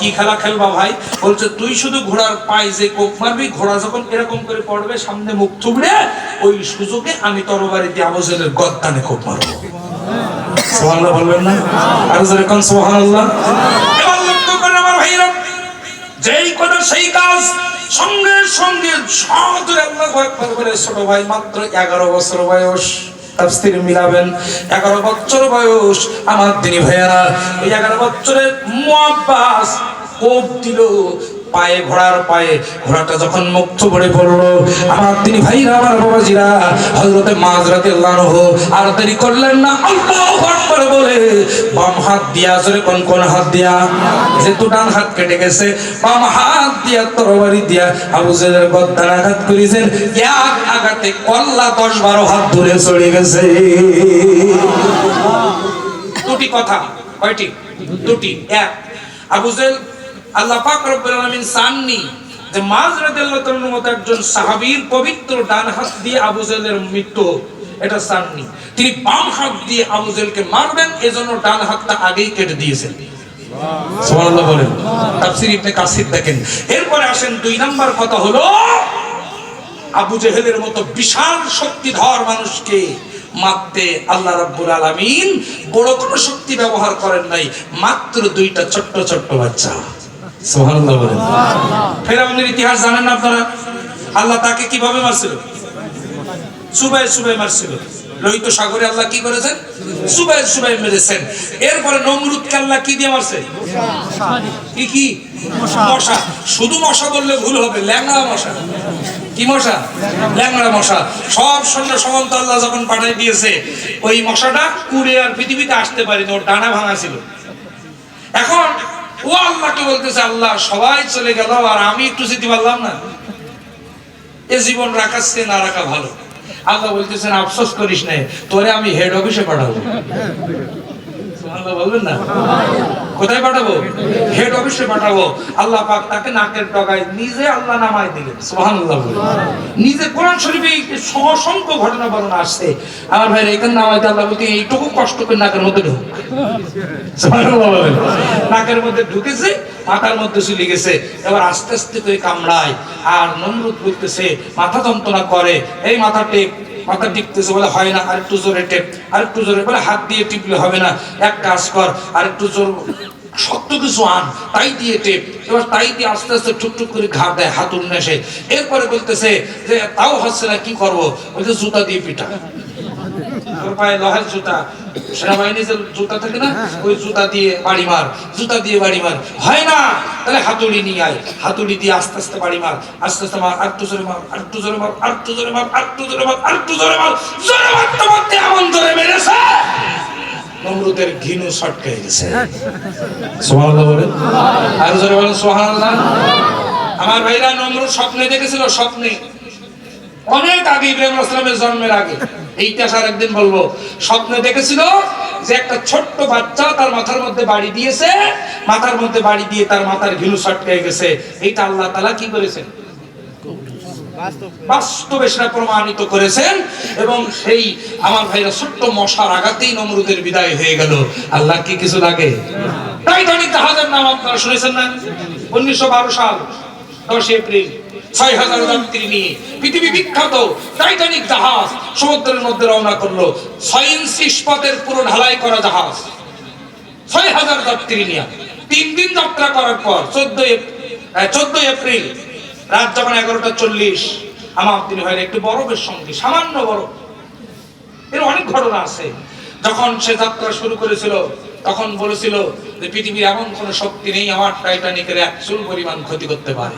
কি খেলা খেলবা ভাই? বলছে, তুই শুধু ঘোড়ার পায়ে যে কোপ মারবি, ঘোড়া যখন এরকম করে পড়বে, সামনে মুখ থুবড়ে, ওই সুযোগে আমি তরবারি দিয়ে আবুজেলের গদ্দানে কোপ মারবো। সুবহানাল্লাহ বলবেন না? আর জোরে কোন সুবহানাল্লাহ? এবার লক্ষ্য করেন আমার ভাইরা যেই কথা সেই কাজ, সঙ্গে সঙ্গে সদরে আল্লাহু আকবার বলে, ছোট ভাই, মাত্র 11 বছর বয়স। তাফসীর মিলাবেন। 11 বছর বয়স আমার দিনী ভাইয়ারা। ওই 11 বছরের মুআব্বাস কোপ দিল, পায়ে ঘোড়ার পায়ে। ঘোড়াটা যখন মুক্ত পড়ে পড়ল, আমার তিনি ভাইরা, আমার বাবাজিরা, হযরতে মাঝরাতে রাদিয়াল্লাহু আর দেরি করলেন না, আল্লাহু আকবার বলে, বাম হাত দিয়া, জোরে কোন কোন হাত দিয়া? যেহেতু ডান হাত কেটে গেছে, বাম হাত দিয়া, তরবারি দিয়া, আবু জেলের গদ্দার আঘাত করেছেন, এক আঘাতে কল্লা দশ বারো হাত দূরে চলে গেছে। দুটি কথা, কয়টি? দুটি, এক। আবু জেল, আল্লাহ পাক রব্বুল আলামিন চাননি যে মাজ রাদিয়াল্লাহু তাআলার মতো একজন সাহাবীর পবিত্র ডান হাত দিয়ে আবু জেলের মৃত্যু। এটা চাননি তিনি বাম হাত দিয়ে আবু জেলকে মারবেন এজন্য ডান হাতটা আগেই কেটে দিয়েছেন। সুবহানাল্লাহ বলেন। তাফসীর ইবনে কাসির দেখেন। এরপরে আসেন দুই নাম্বার কথা হলো আবু জেহেলের মতো বিশাল শক্তিধর মানুষকে মারতে আল্লাহ রাব্বুল আলামিন বড় কোনো শক্তি ব্যবহার করেন নাই মাত্র দুইটা ছোট্ট ছোট্ট বাচ্চা। সুবহানাল্লাহ বলেন। ফেরাউনের ইতিহাস জানেন আপনারা? আল্লাহ তাকে কীভাবে মারছিল? সুবাই সুবাই মারছিল। লোহিত সাগরে আল্লাহ কি করেছেন? সুবাই সুবাই মেরেছেন। এরপরে নমরুদকে আল্লাহ কি দিয়ে মারছে? কি কি? মশা। শুধু মশা বললে ভুল হবে ল্যাংড়া মশা। কি মশা? ল্যাংড়া মশা। সব সৈন্য সমন্ত আল্লাহ যখন পাঠাই দিয়েছে ওই মশাটা উড়ে আর পৃথিবীতে আসতে পারিনি ওর ডানা ভাঙা ছিল। এখন ও আল্লাহকে বলতেছে আল্লাহ সবাই চলে গেল আর আমি একটু যেতে পারলাম না। এ জীবন রাখার চেয়ে না রাখা ভালো। আল্লাহ বলতেছেন আফসোস করিস না তোরে আমি হেড অফিসে পাঠাবো। কোথায় পাঠাবো? হেড অফিসে পাঠাবো। আল্লাহ পাক তাকে নাকের নিজে আল্লাহ নামায় দিলেন। নিজে কোরআন শরীফে ঘটনা বর্ণনা আসছে। আমার ভাই এখানে নামাইতে আল্লাহ বলতে, এইটুকু কষ্ট করে নাকের মধ্যে ঢুক। নাকের মধ্যে ঢুকেছে, মাথার মধ্যে চলে গেছে। এবার আস্তে আস্তে করে কামড়ায়। আর নমরুদ বলতেছে, মাথা যন্ত্রণা করে। এই মাথা টেপ মাথা টিপতেছে বলে হয় না, আরেকটু জোরে টেপ, আরেকটু জোরে বলে হাত দিয়ে টিপলে হবে না, এক কাজ কর, আরেকটু জোর, শক্ত কিছু আন, তাই দিয়ে টেপ, এবার তাই দিয়ে আস্তে আস্তে টুকটুক করে ঘা দেয়, হাত নেশে এরপরে বলতেছে যে, তাও হচ্ছে না, কি করব? বলতে জুতা দিয়ে পিটা। ওর পায়ে লোহার জুতা। সেনাবাহিনী যে জুতা থাকে না ওই জুতা দিয়ে বাড়ি মার জুতা দিয়ে বাড়ি মার। হয় না! তাহলে হাতুড়ি নিয়ে আয়। হাতুড়ি দিয়ে আস্তে আস্তে বাড়ি মার। আস্তে আস্তে মার জোরে মার জোরে মার জোরে মার জোরে মার জোরে মার। জোরে মারতে মারতে এমন জোরে মেরেছে! নমরুদের ঘিনু ছটকে গেছে। সুবহানাল্লাহ বলেন। আর জোরে বলেন সুবহানাল্লাহ। আমার ভাইরা নমরুদ স্বপ্নে দেখেছিল স্বপ্নে। অনেক আগে ইব্রাহিম আসলামের জন্মের আগে। এইটা আর একদিন বলব, স্বপ্নে দেখেছিল যে একটা ছোট্ট বাচ্চা তার মাথার মধ্যে বাড়ি দিয়েছে, মাথার মধ্যে বাড়ি দিয়ে তার মাথার ঘিলু সটকে গেছে। এইটা আল্লাহ তালা কি করেছেন? বাস্তবে সেটা প্রমাণিত করেছেন এবং সেই আমার ভাইরা ছোট্ট মশার আঘাতেই নমরুদের বিদায় হয়ে গেল। আল্লাহ কি কিছু লাগে? টাইটানিক জাহাজের নাম আপনারা শুনেছেন না? উনিশশো বারো সাল দশ এপ্রিল। ছয় হাজার যাত্রী নিয়ে পৃথিবী বিখ্যাত টাইটানিক জাহাজ সমুদ্রের মধ্যে রওনা করল। ছয় ইস্পাতের পুরো ঢালাই করা জাহাজ। ছয় হাজার যাত্রী নিয়ে। তিন দিন যাত্রা করার পর চোদ্দ চোদ্দ এপ্রিল, রাত যখন এগারোটা চল্লিশ, আমার হয় বরফের সঙ্গে, সামান্য বরফ। এর অনেক ঘটনা আছে। যখন সে যাত্রা শুরু করেছিল, তখন বলেছিল যে, পৃথিবীর এমন কোন শক্তি নেই আমার টাইটানিকের এক পরিমাণ ক্ষতি করতে পারে।